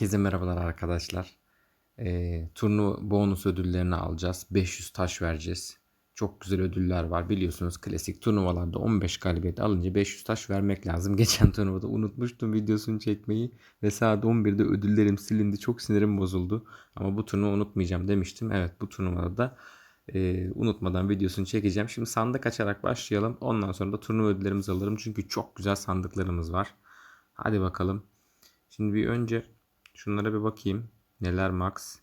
Herkese merhabalar arkadaşlar. Ee, turnuva bonus ödüllerini alacağız. 500 taş vereceğiz. Çok güzel ödüller var. Biliyorsunuz klasik turnuvalarda 15 galibiyet alınca 500 taş vermek lazım. Geçen turnuvada unutmuştum videosunu çekmeyi. Ve saat 11'de ödüllerim silindi. Çok sinirim bozuldu. Ama bu turnuva unutmayacağım demiştim. Evet bu turnuvada da e, unutmadan videosunu çekeceğim. Şimdi sandık açarak başlayalım. Ondan sonra da turnuva ödüllerimizi alırım. Çünkü çok güzel sandıklarımız var. Hadi bakalım. Şimdi bir önce şunlara bir bakayım. Neler max?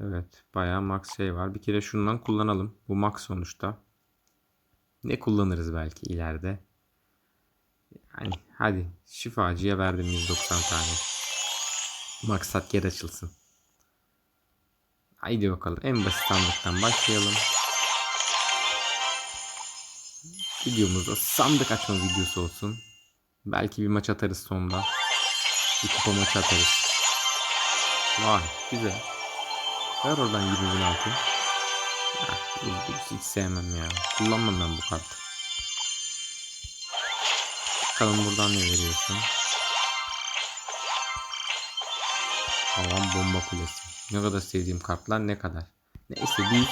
Evet bayağı max şey var. Bir kere şundan kullanalım. Bu max sonuçta. Ne kullanırız belki ileride. Yani hadi şifacıya verdim 190 tane. Maksat yer açılsın. Haydi bakalım. En basit sandıktan başlayalım. Videomuzda sandık açma videosu olsun. Belki bir maç atarız sonda. Bir kupa maçı atarız. Vay güzel. Ver oradan 20 bin altın. Ah, hiç, sevmem ya. Kullanmam ben bu kartı. Bakalım buradan ne veriyorsun. Havan bomba kulesi. Ne kadar sevdiğim kartlar ne kadar. Neyse biz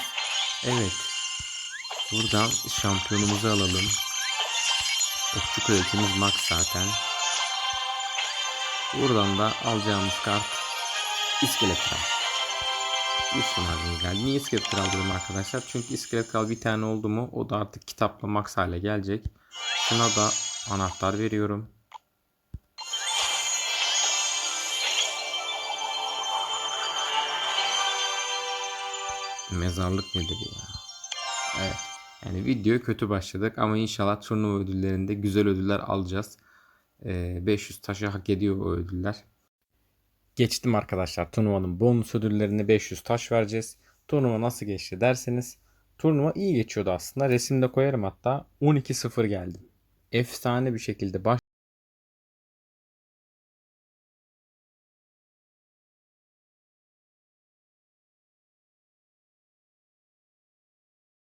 evet. Buradan şampiyonumuzu alalım. Okçu kreditimiz max zaten. Buradan da alacağımız kart İskelet Kral. Müslüman geldi. Niye İskelet Kral dedim arkadaşlar? Çünkü İskelet Kral bir tane oldu mu o da artık kitapla max hale gelecek. Şuna da anahtar veriyorum. Mezarlık nedir ya? Evet. Yani videoya kötü başladık ama inşallah turnuva ödüllerinde güzel ödüller alacağız. Ee, 500 taşı hak ediyor o ödüller. Geçtim arkadaşlar turnuvanın bonus ödüllerine 500 taş vereceğiz. Turnuva nasıl geçti derseniz turnuva iyi geçiyordu aslında. Resimde koyarım hatta 12-0 geldim. Efsane bir şekilde baş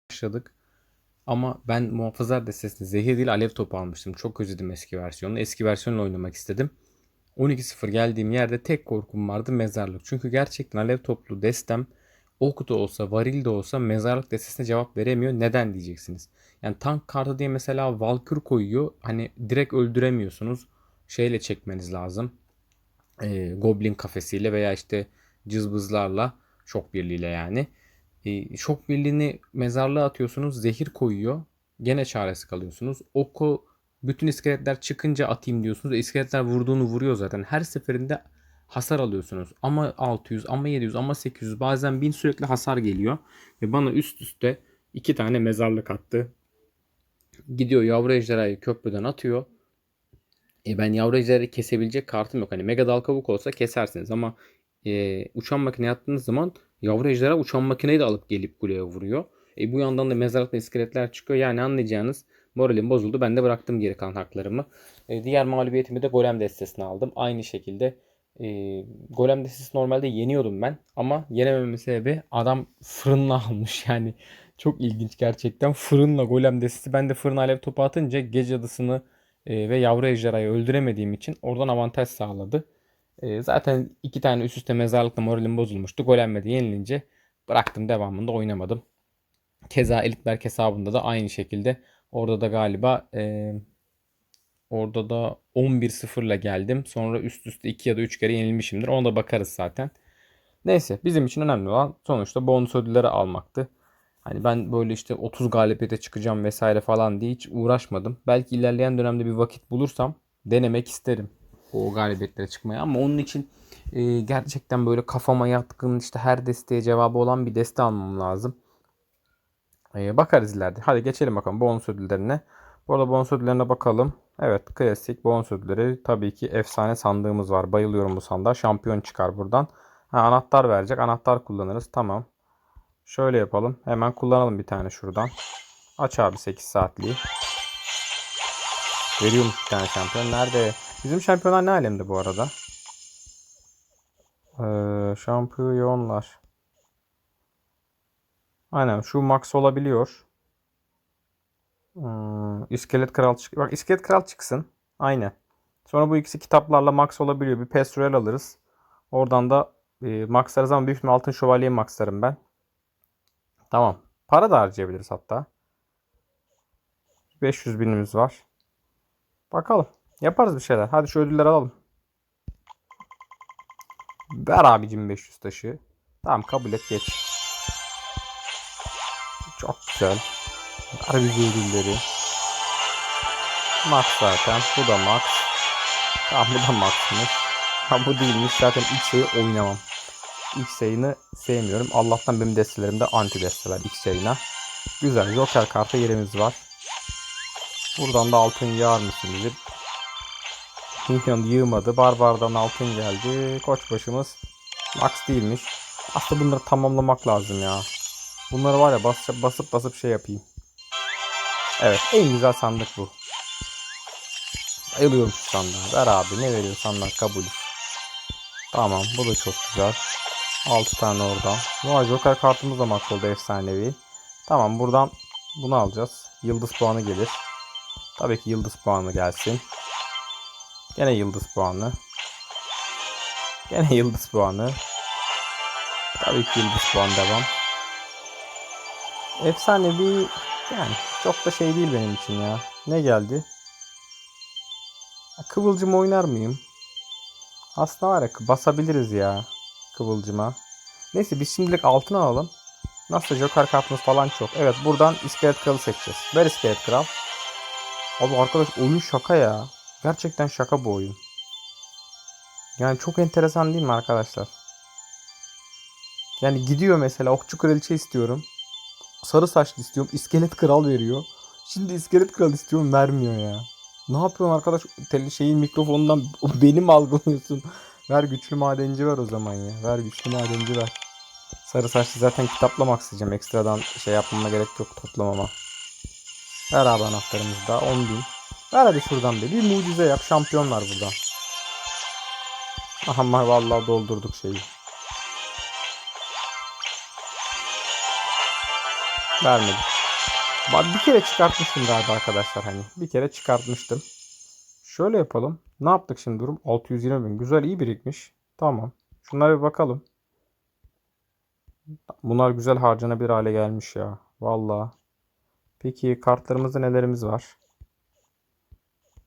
başladık. Ama ben muhafızlar destesinde zehir değil alev topu almıştım. Çok özledim eski versiyonu. Eski versiyonla oynamak istedim. 12-0 geldiğim yerde tek korkum vardı mezarlık. Çünkü gerçekten alev toplu destem ok da olsa varil de olsa mezarlık destesine cevap veremiyor. Neden diyeceksiniz. Yani tank kartı diye mesela Valkür koyuyor. Hani direkt öldüremiyorsunuz. Şeyle çekmeniz lazım. Ee, Goblin kafesiyle veya işte cızbızlarla şok birliğiyle yani. Ee, şok birliğini mezarlığa atıyorsunuz. Zehir koyuyor. Gene çaresi kalıyorsunuz. Oku bütün iskeletler çıkınca atayım diyorsunuz. İskeletler vurduğunu vuruyor zaten. Her seferinde hasar alıyorsunuz. Ama 600 ama 700 ama 800 bazen 1000 sürekli hasar geliyor. Ve bana üst üste iki tane mezarlık attı. Gidiyor yavru ejderhayı köprüden atıyor. E ben yavru ejderhayı kesebilecek kartım yok. Hani mega dal kabuk olsa kesersiniz ama e, uçan makine yaptığınız zaman yavru ejderha uçan makineyi de alıp gelip kuleye vuruyor. E, bu yandan da mezarlıkta iskeletler çıkıyor. Yani anlayacağınız moralim bozuldu. Ben de bıraktım geri kalan haklarımı. E, diğer mağlubiyetimi de golem destesine aldım. Aynı şekilde e, golem destesi normalde yeniyordum ben. Ama yenemememin sebebi adam fırınla almış. Yani çok ilginç gerçekten. Fırınla golem destesi. Ben de fırın alev topu atınca gece adısını e, ve yavru ejderhayı öldüremediğim için oradan avantaj sağladı. E, zaten iki tane üst üste mezarlıkla moralim bozulmuştu. Golem'le de yenilince bıraktım devamında oynamadım. Keza Elitberk hesabında da aynı şekilde orada da galiba e, orada da 11-0 ile geldim. Sonra üst üste 2 ya da 3 kere yenilmişimdir. Ona da bakarız zaten. Neyse bizim için önemli olan sonuçta bonus ödülleri almaktı. Hani ben böyle işte 30 galibiyete çıkacağım vesaire falan diye hiç uğraşmadım. Belki ilerleyen dönemde bir vakit bulursam denemek isterim o galibiyetlere çıkmaya. Ama onun için e, gerçekten böyle kafama yatkın işte her desteğe cevabı olan bir deste almam lazım. E, bakarız ileride. Hadi geçelim bakalım bonus ödüllerine. Bu arada bonus ödüllerine bakalım. Evet klasik bonus ödülleri. Tabii ki efsane sandığımız var. Bayılıyorum bu sandığa. Şampiyon çıkar buradan. Ha, anahtar verecek. Anahtar kullanırız. Tamam. Şöyle yapalım. Hemen kullanalım bir tane şuradan. Aç abi 8 saatliği. Veriyorum bir tane şampiyon. Nerede? Bizim şampiyonlar ne alemde bu arada? Ee, şampiyonlar. Aynen şu max olabiliyor. Hmm, iskelet kral çık. Bak iskelet kral çıksın. Aynen. Sonra bu ikisi kitaplarla max olabiliyor. Bir pestrel alırız. Oradan da e, maxlarız ama büyük ihtimalle altın şövalyeyi maxlarım ben. Tamam. Para da harcayabiliriz hatta. 500 binimiz var. Bakalım. Yaparız bir şeyler. Hadi şu ödülleri alalım. Ver abicim 500 taşı. Tamam kabul et geç. Güzel. Bize ödülleri. Max zaten. Bu da max. Tamam bu da maxmış. Ha bu değilmiş. Zaten sayı oynamam. İlk sayını sevmiyorum. Allah'tan benim destelerimde anti desteler ilk sayına. Güzel. Joker kartı yerimiz var. Buradan da altın yağar mısın bizi? Minyon yığmadı. Barbardan altın geldi. Koçbaşımız max değilmiş. Aslında bunları tamamlamak lazım ya. Bunları var ya basıp basıp basıp şey yapayım. Evet en güzel sandık bu. Bayılıyorum şu sandığa. Ver abi ne veriyorsan kabul. Tamam bu da çok güzel. 6 tane oradan. Vay Joker kartımız da max oldu efsanevi. Tamam buradan bunu alacağız. Yıldız puanı gelir. Tabii ki yıldız puanı gelsin. Gene yıldız puanı. Gene yıldız puanı. Tabii ki yıldız puanı devam. Efsanevi yani çok da şey değil benim için ya. Ne geldi? Kıvılcım oynar mıyım? Aslında var ya basabiliriz ya kıvılcıma. Neyse biz şimdilik altın alalım. Nasıl Joker kartımız falan çok. Evet buradan iskelet kralı seçeceğiz. Ver iskelet kral. Abi arkadaş oyun şaka ya. Gerçekten şaka bu oyun. Yani çok enteresan değil mi arkadaşlar? Yani gidiyor mesela okçu kraliçe istiyorum. Sarı saçlı istiyorum. iskelet kral veriyor. Şimdi iskelet kral istiyorum vermiyor ya. Ne yapıyorsun arkadaş? Şeyin mikrofonundan benim algılıyorsun. Ver güçlü madenci ver o zaman ya. Ver güçlü madenci ver. Sarı saçlı zaten kitaplamak isteyeceğim. Ekstradan şey yapmama gerek yok toplamama. Ver abi anahtarımızı da 10 bin. Ver hadi şuradan bir. Bir mucize yap. Şampiyon var burada. Aha vallahi doldurduk şeyi. Vermedim. Bak bir kere çıkartmıştım galiba arkadaşlar hani. Bir kere çıkartmıştım. Şöyle yapalım. Ne yaptık şimdi durum? 620 bin. Güzel iyi birikmiş. Tamam. Şunlara bir bakalım. Bunlar güzel harcanabilir hale gelmiş ya. Vallahi. Peki kartlarımızda nelerimiz var?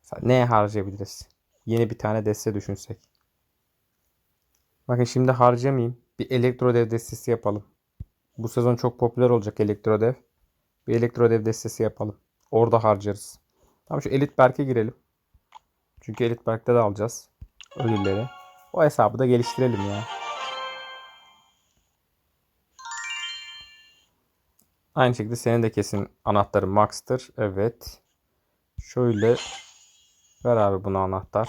Mesela neye harcayabiliriz? Yeni bir tane deste düşünsek. Bakın şimdi harcamayayım. Bir elektrodev destesi yapalım. Bu sezon çok popüler olacak elektrodev. Bir elektrodev destesi yapalım. Orada harcarız. Tamam şu Elit Berk'e girelim. Çünkü Elit Berk'te de alacağız ödülleri. O hesabı da geliştirelim ya. Aynı şekilde senin de kesin anahtarın Max'tır. Evet. Şöyle ver abi buna anahtar.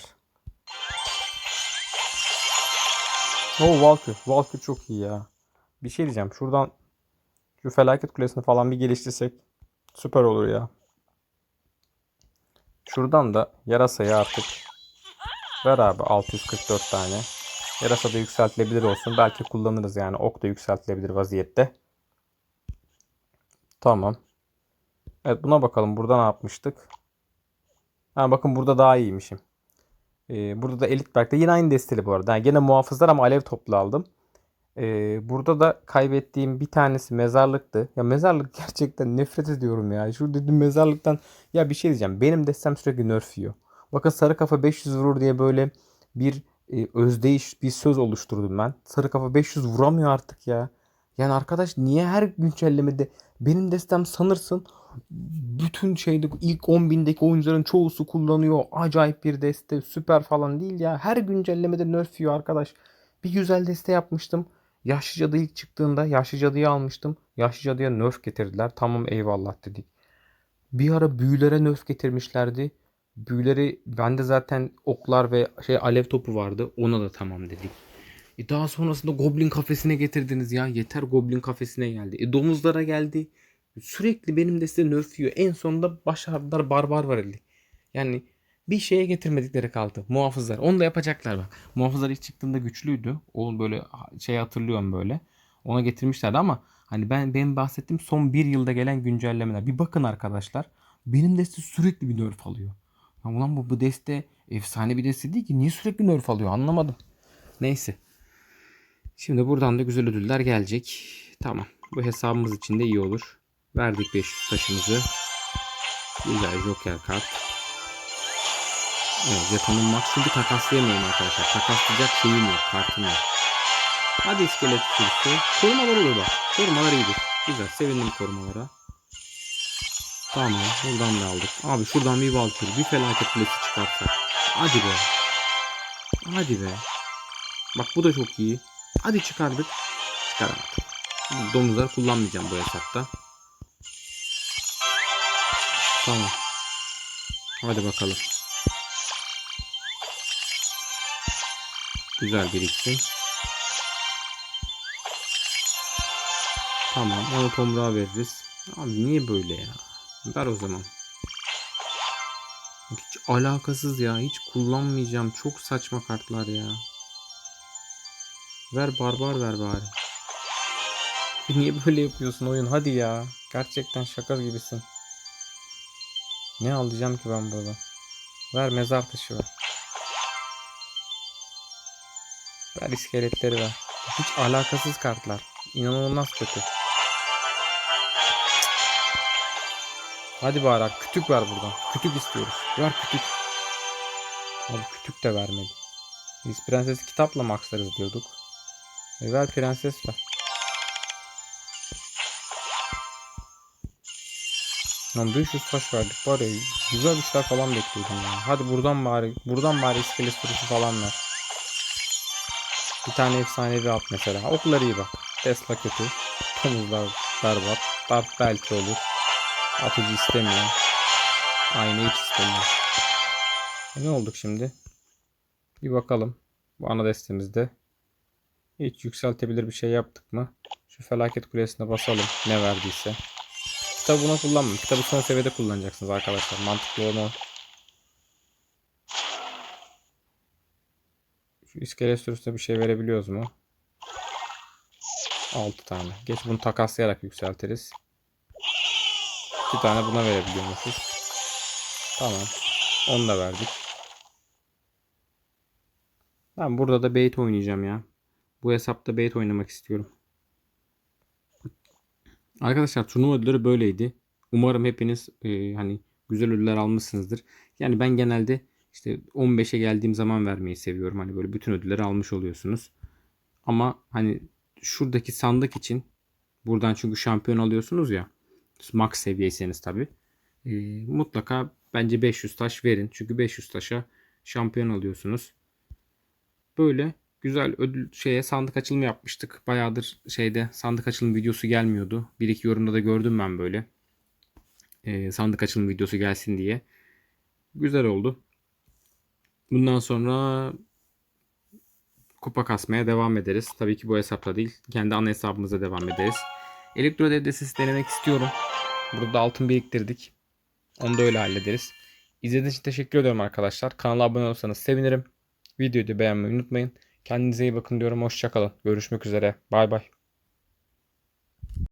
Oo Valkyrie. Valkyrie çok iyi ya. Bir şey diyeceğim. Şuradan şu felaket kulesini falan bir geliştirsek süper olur ya. Şuradan da yarasayı artık ver abi 644 tane. Yarasa da yükseltilebilir olsun. Belki kullanırız yani. Ok da yükseltilebilir vaziyette. Tamam. Evet buna bakalım. Burada ne yapmıştık? Ha bakın burada daha iyiymişim. Ee, burada da Elitberg'de yine aynı desteli bu arada. Yani gene muhafızlar ama alev toplu aldım. Ee, burada da kaybettiğim bir tanesi mezarlıktı. Ya mezarlık gerçekten nefret ediyorum ya. Şu dedim mezarlıktan ya bir şey diyeceğim. Benim destem sürekli nerf yiyor. Bakın sarı kafa 500 vurur diye böyle bir e, özdeyiş bir söz oluşturdum ben. Sarı kafa 500 vuramıyor artık ya. Yani arkadaş niye her güncellemede benim destem sanırsın bütün şeyde ilk 10.000'deki oyuncuların çoğusu kullanıyor. Acayip bir deste süper falan değil ya. Her güncellemede nerf yiyor arkadaş. Bir güzel deste yapmıştım. Yaşlı cadı ilk çıktığında yaşlı cadıyı almıştım. Yaşlı cadıya nerf getirdiler. Tamam eyvallah dedik. Bir ara büyülere nerf getirmişlerdi. Büyüleri bende zaten oklar ve şey alev topu vardı. Ona da tamam dedik. E daha sonrasında Goblin kafesine getirdiniz ya. Yeter Goblin kafesine geldi. E domuzlara geldi. Sürekli benim de size nerf yiyor. En sonunda başardılar barbar var elde. Yani bir şeye getirmedikleri kaldı. Muhafızlar. Onu da yapacaklar bak. Muhafızlar ilk çıktığında güçlüydü. O böyle şey hatırlıyorum böyle. Ona getirmişlerdi ama hani ben benim bahsettiğim son bir yılda gelen güncellemeler. Bir bakın arkadaşlar. Benim deste sürekli bir nerf alıyor. Ya ulan bu, bu deste efsane bir deste değil ki. Niye sürekli nerf alıyor anlamadım. Neyse. Şimdi buradan da güzel ödüller gelecek. Tamam. Bu hesabımız için de iyi olur. Verdik 500 taşımızı. Güzel joker kart. Evet jetonum max çünkü takaslayamıyorum arkadaşlar. Takaslayacak şeyim yok. Kartım yok. Hadi iskelet sürüsü. Korumalar olur bak. Korumalar iyidir. Güzel. Sevindim korumalara. Tamam. Buradan da aldık. Abi şuradan bir Valkyrie. Bir felaket kulesi çıkartsak. Hadi be. Hadi be. Bak bu da çok iyi. Hadi çıkardık. Çıkaramadık. Domuzları kullanmayacağım bu hesapta. Tamam. Hadi bakalım. Güzel biriksin. Tamam onu tomruğa veririz. Abi niye böyle ya? Ver o zaman. Hiç alakasız ya. Hiç kullanmayacağım. Çok saçma kartlar ya. Ver barbar ver bari. Niye böyle yapıyorsun oyun? Hadi ya. Gerçekten şaka gibisin. Ne alacağım ki ben burada? Ver mezar taşı ver. Ver iskeletleri ver. Hiç alakasız kartlar. İnanılmaz kötü. Hadi bari kütük ver buradan. Kütük istiyoruz. Ver kütük. Abi kütük de vermedi. Biz prenses kitapla maxlarız diyorduk. E ver prenses ver. Lan 500 taş verdik bari güzel işler falan bekliyordum ya. Hadi buradan bari buradan bari iskelet falan ver. Bir tane efsanevi at mesela. Okları iyi bak. Tesla kötü. Domuzlar berbat. Dart belki olur. Atıcı istemiyor. Aynı hiç istemiyor. E ne olduk şimdi? Bir bakalım. Bu ana destemizde. Hiç yükseltebilir bir şey yaptık mı? Şu felaket kulesine basalım. Ne verdiyse. Kitabı buna kullanmayın. Kitabı son seviyede kullanacaksınız arkadaşlar. Mantıklı olan Şu iskelet bir şey verebiliyoruz mu? 6 tane. Geç bunu takaslayarak yükseltiriz. 2 tane buna verebiliyormuşuz. Tamam. Onu da verdik. Ben burada da bait oynayacağım ya. Bu hesapta bait oynamak istiyorum. Arkadaşlar turnuva ödülleri böyleydi. Umarım hepiniz e, hani güzel ödüller almışsınızdır. Yani ben genelde işte 15'e geldiğim zaman vermeyi seviyorum. Hani böyle bütün ödülleri almış oluyorsunuz. Ama hani şuradaki sandık için buradan çünkü şampiyon alıyorsunuz ya. Max seviyeyseniz tabi. E, mutlaka bence 500 taş verin. Çünkü 500 taşa şampiyon alıyorsunuz. Böyle güzel ödül şeye sandık açılımı yapmıştık. Bayağıdır şeyde sandık açılım videosu gelmiyordu. Bir iki yorumda da gördüm ben böyle. E, sandık açılım videosu gelsin diye. Güzel oldu. Bundan sonra kupa kasmaya devam ederiz. Tabii ki bu hesapla değil. Kendi ana hesabımıza devam ederiz. Elektro devdesisi denemek istiyorum. Burada altın biriktirdik. Onu da öyle hallederiz. İzlediğiniz için teşekkür ediyorum arkadaşlar. Kanala abone olursanız sevinirim. Videoyu da beğenmeyi unutmayın. Kendinize iyi bakın diyorum. Hoşçakalın. Görüşmek üzere. Bay bay.